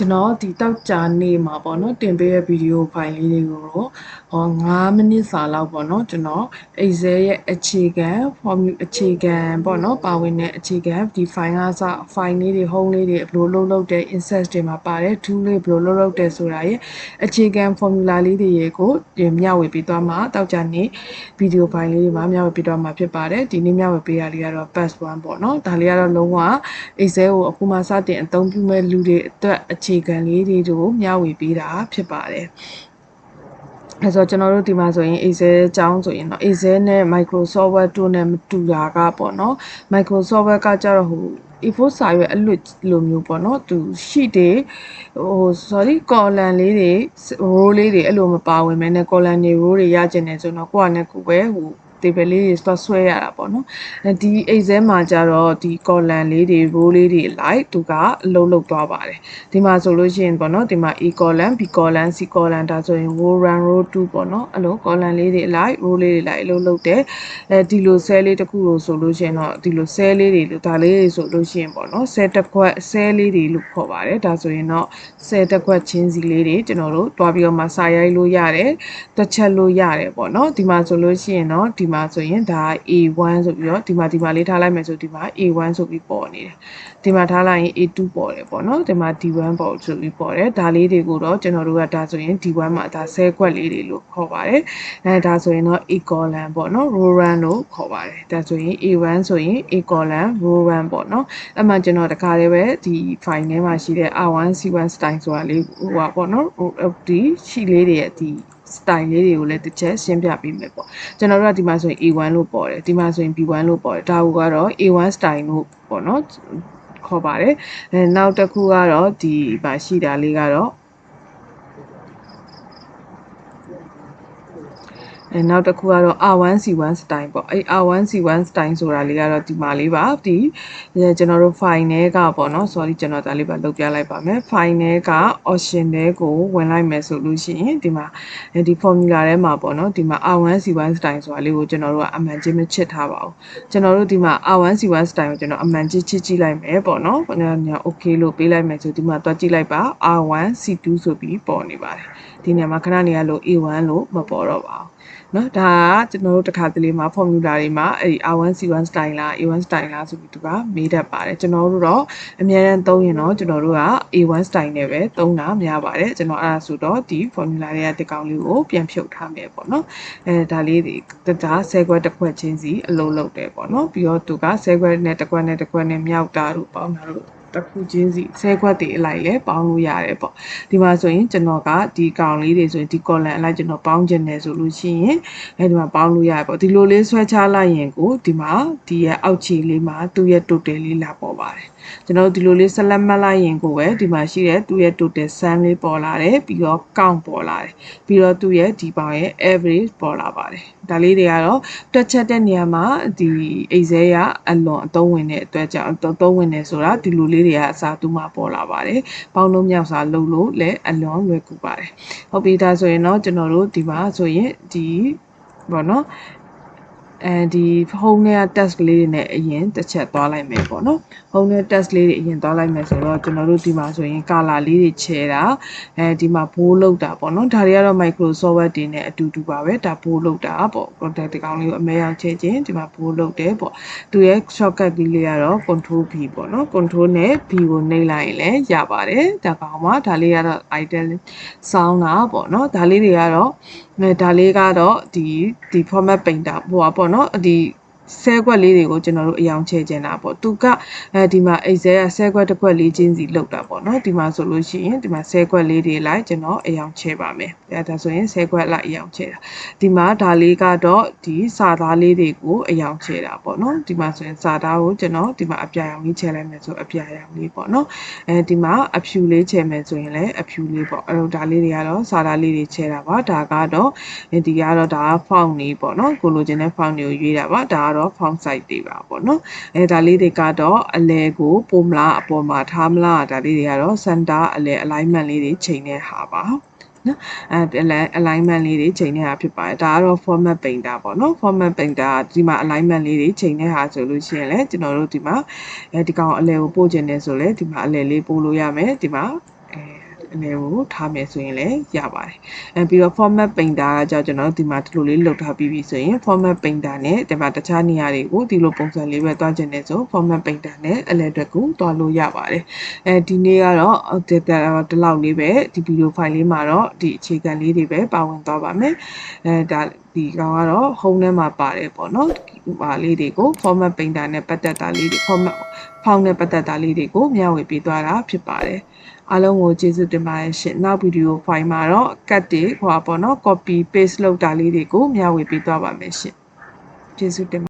ကျွန်တော်ဒီတောက်ကြနေမှာပေါ့နော်တင်ပေးတဲ့ဗီဒီယိုဖိုင်လေးတွေကိုတော့ဟော9မိနစ်စာလောက်ပေါ့နော်ကျွန်တော် Excel ရဲ့အခြေခံ formula အခြေခံပေါ့နော်ပါဝင်တဲ့အခြေခံဒီ file ကစ file လေးတွေ home လေးတွေဘယ်လိုလုပ်လုပ်တဲ့ insert တွေမှာပါတယ် tool လေးဘယ်လိုလုပ်လုပ်တဲ့ဆိုတာရဲ့အခြေခံ formula လေးတွေရေကိုမျှဝေပေးသွားမှာတောက်ကြနေဗီဒီယိုဖိုင်လေးတွေမှာမျှဝေပေးသွားမှာဖြစ်ပါတယ်ဒီနေ့မျှဝေပေးရလေးကတော့ pass 1ပေါ့နော်ဒါလေးကတော့လုံးဝ Excel ကိုအခုမှစတင်အသုံးပြုမဲ့လူတွေအတွက်အခြေခံလေးတွေကိုမျှဝေပေးတာဖြစ်ပါတယ်အဲဆိုကျွန်တော်တို့ဒီမှာဆိုရင် Excel အကြောင်းဆိုရင်တော့ Excel နဲ့ Microsoft Word တို့နဲ့မတူတာကပေါ့နော် Microsoft Word ကကြတော့ဟို A4 စာရွက်အလွတ်လိုမျိုးပေါ့နော်သူ sheet တွေဟို sorry column လေးတွေ row လေးတွေအဲ့လိုမပါဝင်မဲနဲ့ column တွေ row တွေရကျင်နေဆိုတော့ကိုယ့်အနေနဲ့ကိုယ်ပဲဟို table လေးတွေသွားဆွဲရတာပေါ့နော်အဲဒီ exam မှာကြတော့ဒီ column လေးတွေ row လေးတွေ like သူကအလုံးလုံးသွားပါတယ်ဒီမှာဆိုလို့ရှိရင်ပေါ့နော်ဒီမှာ a column b column c column ဒါဆိုရင် row 1 row 2ပေါ့နော်အဲ့လို column လေးတွေ like row လေးတွေ like အလုံးလုံးတယ်အဲဒီလို cell လေးတစ်ခုလို့ဆိုလို့ရှိရင်တော့ဒီလို cell လေးတွေလို့ဒါလေးတွေဆိုလို့ရှိရင်ပေါ့နော် cell တစ်ခွက် cell လေးတွေလို့ခေါ်ပါတယ်ဒါဆိုရင်တော့ cell တစ်ခွက်ချင်းစီလေးတွေကျွန်တော်တို့တွားပြီးတော့မှစာရိုက်လို့ရတယ်တွက်ချက်လို့ရတယ်ပေါ့နော်ဒီမှာဆိုလို့ရှိရင်တော့ဒီမှာဆိုရင်ဒါ A1 ဆိုပြီးတော့ဒီမှာဒီမှာလေးထားလိုက်မယ်ဆိုဒီမှာ A1 ဆိုပြီးပေါ်နေတယ်ဒီမှာထားလိုက်ရင် A2 ပေါ်တယ်ပေါ့နော်ဒီမှာ D1 ပေါ်ဆိုပြီးပေါ်တယ်ဒါလေးတွေကိုတော့ကျွန်တော်တို့ကဒါဆိုရင် D1 မှာဒါဆဲခွက်လေးတွေလို့ခေါ်ပါတယ်အဲဒါဆိုရင်တော့ A column ပေါ့နော် row run လို့ခေါ်ပါတယ်ဒါဆိုရင် A1 ဆိုရင် A column row run ပေါ့နော်အဲ့မှာကျွန်တော်တခါလေးပဲဒီ file ထဲမှာရှိတဲ့ R1 C1 style ဆိုတာလေးဟိုပါပေါ့နော်ဒီ sheet လေးတွေရဲ့ဒီ style လေးတွေကိုလည်းတစ်ချက်ရှင်းပြပေးမယ်ပေါ့ကျွန်တော်တို့ကဒီမှာဆိုရင် A1 လို့ပေါ်တယ်ဒီမှာဆိုရင် B1 လို့ပေါ်တယ်ဒါကိုကတော့ A1 style လို့ပေါ့နော်ခေါ်ပါတယ်အဲနောက်တစ်ခုကတော့ဒီပါရှိတာလေးကတော့ အဲနောက်တစ်ခုကတော့ R1C1 style ပေါ့အဲ R1C1 style ဆိုတာလေးကတော့ဒီမှာလေးပါဒီကျွန်တော်တို့ file နဲ့ကပေါ့နော် sorry ကျွန်တော်ဒါလေးပါလုပ်ပြလိုက်ပါမယ် file နဲ့က option တွေကိုဝင်လိုက်မယ်ဆိုလို့ရှိရင်ဒီမှာဒီ formula ထဲမှာပေါ့နော်ဒီမှာ R1C1 style ဆိုတာလေးကိုကျွန်တော်တို့ကအမှန်ချင်းမချစ်ထားပါဘူးကျွန်တော်တို့ဒီမှာ R1C1 style ကိုကျွန်တော်အမှန်ချင်းချစ်ကြည့်လိုက်မယ်ပေါ့နော်ညာ okay လို့ပေးလိုက်မယ်ဆိုဒီမှာတွားကြည့်လိုက်ပါ R1C2 ဆိုပြီးပေါ်နေပါတယ်ဒီနေရာမှာခဏနေရလို့ A1 လို့မပေါ်တော့ပါဘူး နော်ဒါကကျွန်တော်တို့တစ်ခါတလေမှာ formula တွေမှာအဲ့ဒီ R1 C1 style လား A1 style လားဆိုပြီးသူကမေးတတ်ပါတယ်ကျွန်တော်တို့တော့အများအားသုံးရင်တော့ကျွန်တော်တို့က A1 style နဲ့ပဲသုံးတာများပါတယ်ကျွန်တော်အဲ့ဒါဆိုတော့ဒီ formula တွေကတစ်ကောင်လေးကိုပြန်ဖြုတ်ထားမယ်ပေါ့နော်အဲဒါလေးဒီဒါဆယ်ခွက်တစ်ခွက်ချင်းစီအလုံးလုံးတယ်ပေါ့နော်ပြီးတော့သူကဆယ်ခွက်နဲ့တစ်ခွက်နဲ့တစ်ခွက်နဲ့မြောက်တာတို့ပေါင်းတာတို့ တစ်ခုချင်းစီဆဲခွက်တွေအလိုက်လဲပေါင်းလို့ရတယ်ပေါ့ဒီမှာဆိုရင်ကျွန်တော်ကဒီကောင်လေးတွေဆိုရင်ဒီ column အလိုက်ကျွန်တော်ပေါင်းခြင်းတယ်ဆိုလို့ရှိရင်အဲဒီမှာပေါင်းလို့ရတယ်ပေါ့ဒီလိုလေးဆွဲချလိုက်ရင်ကိုဒီမှာဒီရဲ့အောက်ခြေလေးမှာသူ့ရဲ့ total လေးလာပေါ်ပါတယ် ကျွန်တော်ဒီလိုလေးဆက်လက်မှတ်လိုက်ရင်ကိုပဲဒီမှာရှိတဲ့သူ့ရဲ့ total sum လေးပေါ်လာတယ်ပြီးတော့ count ပေါ်လာတယ်ပြီးတော့သူ့ရဲ့ဒီပေါင်းရဲ့ average ပေါ်လာပါတယ်ဒါလေးတွေကတော့တွက်ချက်တဲ့နေရာမှာဒီ Excel ရအလွန်အသုံးဝင်တဲ့အတွက်ကြောင့်အသုံးဝင်နေဆိုတာဒီလိုလေးတွေကအစားသူ့မှာပေါ်လာပါတယ်ပေါင်းလို့မြောက်စားလုပ်လို့လည်းအလွန်လွယ်ကူပါတယ်ဟုတ်ပြီဒါဆိုရင်တော့ကျွန်တော်တို့ဒီမှာဆိုရင်ဒီပေါ့နော် အဲဒီ home နဲ့ test ကလေးတွေနဲ့အရင်တစ်ချက်သွားလိုက်မယ်ပေါ့နော် home နဲ့ test လေးတွေအရင်သွားလိုက်မယ်ဆိုတော့ကျွန်တော်တို့ဒီမှာဆိုရင် color လေးတွေချဲတာအဲဒီမှာဘိုးလောက်တာပေါ့နော်ဒါတွေကတော့ Microsoft Word တွေနဲ့အတူတူပါပဲဒါဘိုးလောက်တာပေါ့ contact ဒီကောင်လေးကိုအမဲအောင်ချဲခြင်းဒီမှာဘိုးလောက်တယ်ပေါ့သူရဲ့ shortcut ကလေးကတော့ control V ပေါ့နော် control နဲ့ V ကိုနှိပ်လိုက်ရင်လည်းရပါတယ်ဒါကောင်မှာဒါလေးကတော့ item sound တာပေါ့နော်ဒါလေးတွေကတော့အဲ ဒါလေးကတော့ဒီဒီ format painter ဟိုပါပေါ့နော်ဒီ ဆဲခွက်လေးတွေကိုကျွန်တော်တို့အယောင်ချဲကျင်တာပေါ့သူကအဲဒီမှာ Excel ကဆဲခွက်တစ်ခွက်လေးချင်းစီလောက်တာပေါ့နော်ဒီမှာဆိုလို့ရှိရင်ဒီမှာဆဲခွက်လေးတွေလိုက်ကျွန်တော်အယောင်ချဲပါမယ်အဲဒါဆိုရင်ဆဲခွက်လိုက်အယောင်ချဲတာဒီမှာဒါလေးကတော့ဒီစာသားလေးတွေကိုအယောင်ချဲတာပေါ့နော်ဒီမှာဆိုရင်စာသားကိုကျွန်တော်ဒီမှာအပြာရောင်လေးချဲလိုက်မယ်ဆိုအပြာရောင်လေးပေါ့နော်အဲဒီမှာအဖြူလေးချဲမယ်ဆိုရင်လည်းအဖြူလေးပေါ့အဲဒါလေးတွေကတော့စာသားလေးတွေချဲတာပါဒါကတော့ဒီကတော့ဒါ font နေပေါ့နော်ကိုလိုချင်တဲ့ font တွေကိုရွေးတာပါဒါကတော့ font size တွေပါပေါ့နော်အဲဒါလေးတွေကတော့အလဲကိုပုံမလားအပေါ်မှာထားမလားဒါလေးတွေကတော့ center အလဲ alignment လေးတွေချိန်တဲ့ဟာပါနော်အဲ alignment လေးတွေချိန်နေတာဖြစ်ပါတယ်ဒါကတော့ format painter ပေါ့နော် format painter ဒီမှာ alignment လေးတွေချိန်နေတာဆိုလို့ရှိရင်လည်းကျွန်တော်တို့ဒီမှာအဲဒီကောင်အလဲကိုပို့ခြင်းနေဆိုလဲဒီမှာအလဲလေးပို့လို့ရမယ်ဒီမှာ အဲအနေကိုထားမယ်ဆိုရင်လည်းရပါတယ်အဲပြီးတော့ format painter ကကြောင့်ကျွန်တော်တို့ဒီမှာဒီလိုလေးလုပ်ထားပြီးပြီဆိုရင် format painter နဲ့ဒီမှာတခြားနေရာတွေကိုဒီလိုပုံစံလေးပဲတွားကျင်နေဆို format painter နဲ့အလဲအတွက်ကိုတွားလို့ရပါတယ်အဲဒီနေ့ကတော့ဒီဒီလောက်လေးပဲဒီ video file လေးမှာတော့ဒီအခြေခံလေးတွေပဲပါဝင်သွားပါမယ်အဲဒါဒီကောင်ကတော့ home ထဲမှာပါတယ်ပေါ့နော်ဟာလေးတွေကို format painter နဲ့ပတ်သက်တာလေးတွေ format ဖောင်းနဲ့ပတ်သက်တာလေးတွေကိုမျှဝေပေးသွားတာဖြစ်ပါတယ်အားလုံးကိုကျေးဇူးတင်ပါတယ်ရှင်နောက်ဗီဒီယိုဖိုင်မှာတော့ cut တွေဟိုပါပေါ့နော် copy paste လုပ်တာလေးတွေကိုမျှဝေပေးသွားပါမယ်ရှင်ကျေးဇူးတင်